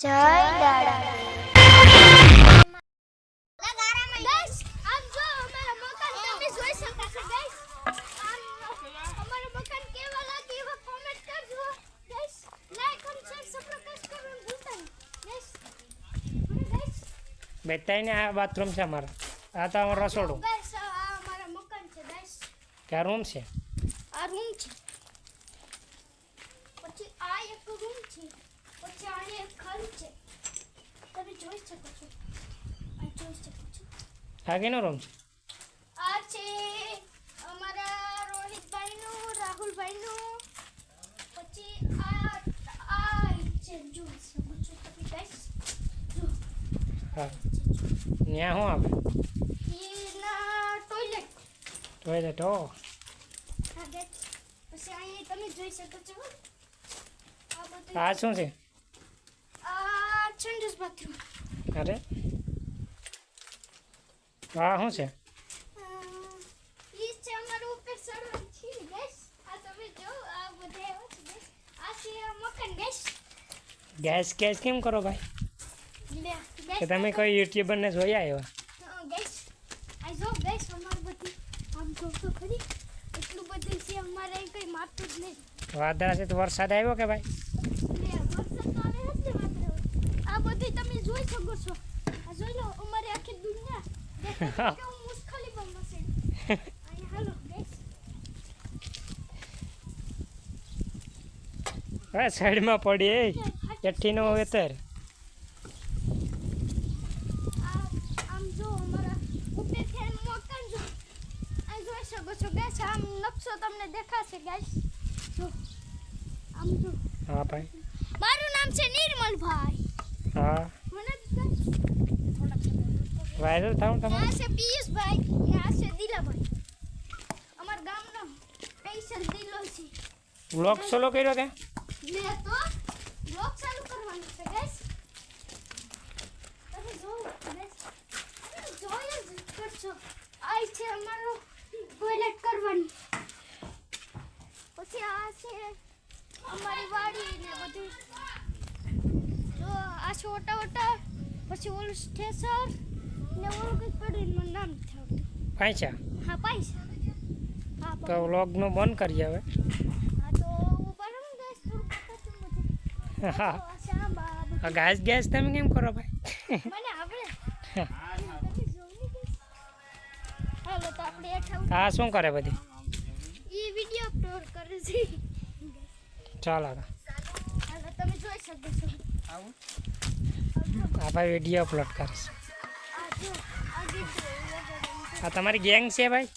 જય દાડા ગાઈસ આમ જો અમારા મકાન તમે જોઈ શકો છો ગાઈસ આમ અમારું મકાન કેવા લાગે એવા કોમેન્ટ કરજો. ગાઈસ લાઈક અને શેર સબસ્ક્રાઇબ કરવાનું ભૂલતા નહીં. ગાઈસ ગાઈસ બેતાઈને આ બાથરૂમ છે અમારા. આ તો અમારું રસોડું. ગાઈસ આ અમારા મકાન છે ગાઈસ ત્યાં રૂમ છે? આ રૂમ છે. પછી આ એક રૂમ છે. પછી આ એક છે. તમે જોઈ શકો છો. આ જોઈ શકો છો. આ કેનો રૂમ છે? આ છે અમારા રોહિતભાઈનું રાહુલભાઈનું. પછી આ આ છે. જોઈ શકો છો તમે ગાઈસ જો. હા. ત્યાં શું આપે એના ટોયલેટ ટોયલેટ ઓ હા ગાઈસ પછી અહીં તમે જોઈ શકો છો. આ બધું આ શું છે? બાથરૂમ અરે આ શું છે ઈ છે અમારું ઉપર સડવાનું છે ગાઈસ આ તમે જો આ બધા એવા છે ગાઈસ આ છે મકાન ગાઈસ ગેસ ગેસ કેમ કરો ભાઈ લે કે ગાઈસ તમે કોઈ યુટ્યુબરને જોયા આવ્યા ગેસ આ જો ગેસ અમાર બધી આમ જો તો ખરી એટલું બધું છે અમારે અહીં કઈ મારતું જ નહીં વાદળા છે તો વરસાદ આવ્યો કે ભાઈ લે વરસાદ તો આવે જ ને માત્ર આ બધી શકો છો આ જોઈ લો અમારે આખી દુનિયા દેખાય કેવું મુશ્કેલી બનવા છે અહીંયા હાલો હા સાઈડમાં પડી એ. એઠીનો વેતર. આ આમ જો અમારા ઉપરથી આમ મકાન જો. આ જોઈ શકો છો ગેસ આમ નકશો તમને દેખાશે ગેસ જો આમ જો. હા ભાઈ. મારું નામ છે નિર્મલભાઈ. હા. ગાઈસ વાયરલ થાવ આ તમારે છે પિયુષભાઈ ને આ છે દિલાભાઈ અમાર ગામનો સ્પેશિયલ દિલો છે. બ્લોગ સોલો કર્યો કે? મે તો બ્લોગ ચાલુ કરવાનું છે ગાઈસ તમે જો ગાઈસ જોઈ જ કરશો. આ છે અમારો ટોયલેટ કરવાની. પછી આ છે અમારી વાડી ને બધું. જો આ છે ઓટા ઓટા પછી ઓલું સ્ટેશન પૈસા હા પૈસા તો વ્લોગનું બંધ કરીએ હવે. હા તો ગેસ હા ગેસ તમે કેમ કરો ભાઈ? આ શું કરે બધી? એ વીડિયો અપલોડ કરે છે. ચાલો. તમે જોઈ શકો છો. આ ભાઈ વીડિયો અપલોડ કરશે આ તમારી ગેંગ છે ભાઈ?